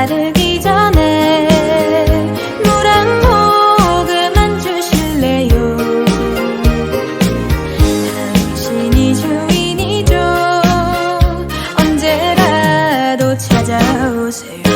마르기 전에 물 한 모금만 주실래요? 당신이 주인이죠. 언제라도 찾아오세요.